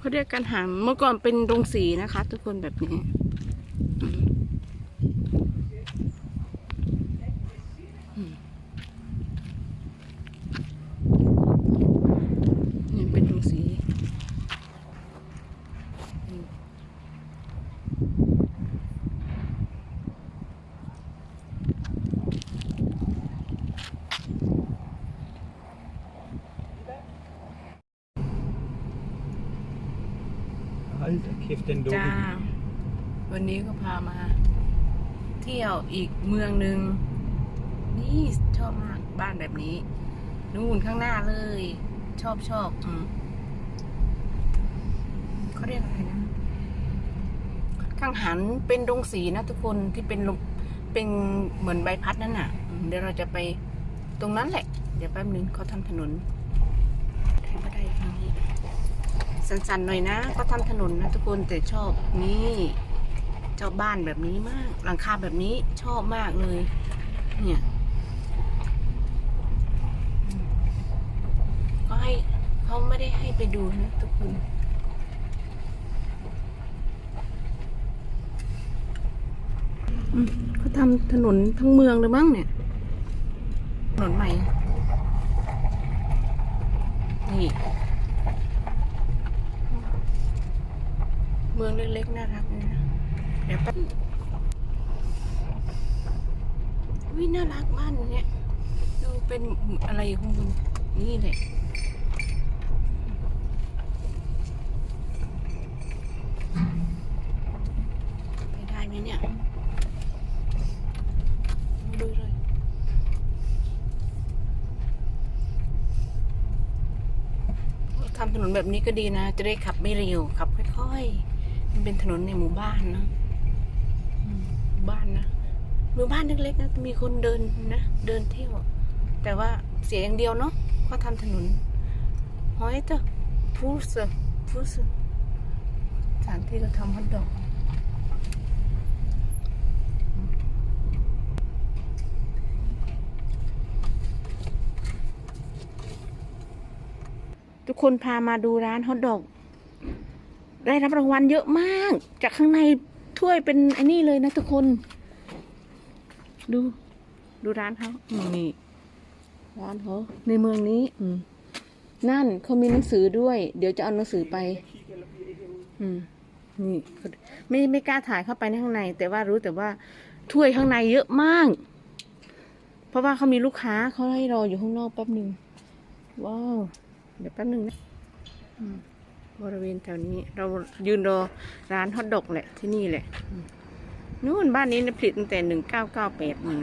เขาเรียกกันหามเมื่อก่อนเป็นโรงสีนะคะ ทุกคนแบบนี้อืมอืมนี่เป็นโรงสีอืม Alter, Kiff den จ้า Dogen. วันนี้ก็พามา เที่ยวอีกเมืองหนึ่งนี่ชอบมากบ้านแบบนี้ นู่นข้างหน้าเลย ชอบชอบอืมเขาเรียกอะไรนะ ข้างหันเป็นดงสีนะทุกคนที่เป็นลมเป็นเหมือนใบพัดนั่นน่ะอืมเดี๋ยวเราจะไปตรงนั้นแหละ เดี๋ยวแป๊บนึงเขาทำถนนให้มาได้ทางนี้ สันๆหน่อยนะเขาทำถนนนะทุกคนแต่ชอบนี่ชอบบ้านแบบนี้มาก หลังคาแบบนี้ชอบมากเลย เนี่ยก็ให้เขาไม่ได้ให้ไปดูนะทุกคนเขาทำถนนทั้งเมืองเลยมั้งเนี่ย ถนนใหม่ นี่ มืองเล็กๆน่ารักนะเดี๋ยวแป๊บวิน่ารักบ้านเนี้ยดูเป็นอะไรอยู่ข้างบนนี่แหละไปได้ไหมเนี่ยดูเลยทำถนนแบบนี้ก็ดีนะ จะได้ขับไม่เร็ว ขับค่อยๆ มันเป็นถนนในหมู่บ้านนะอืมหมู่บ้านนะหมู่บ้านเล็กๆนะมีคนเดินนะเดินเที่ยว แต่ว่าเสียอย่างเดียวเนาะก็ทำถนนหอยเตอพูสพูสสถานที่เราทำฮอตดอกทุกคนพามาดูร้านฮอตดอก ได้รับรางวัลเยอะมาก จากข้างในถ้วยเป็นไอ้นี่เลยนะทุกคน ดู ดูร้านเขาอืมนี่ร้านเขาในเมืองนี้ อืม นั่นเขามีหนังสือด้วย เดี๋ยวจะเอาหนังสือไป อืม นี่ไม่ไม่กล้าถ่ายเข้าไปในข้างใน แต่ว่ารู้แต่ว่าถ้วยข้างในเยอะมาก เพราะว่าเขามีลูกค้าเขาให้รออยู่ข้างนอกแป๊บหนึ่งว้าวเดี๋ยวแป๊บหนึ่งนะอืม บริเวณแถวนี้ เรายืนรอร้านฮอทดอกแหละที่นี่แหละนู่นบ้านนี้นะผลิตตั้งแต่หนึ่งเก้าเก้าแปดอืม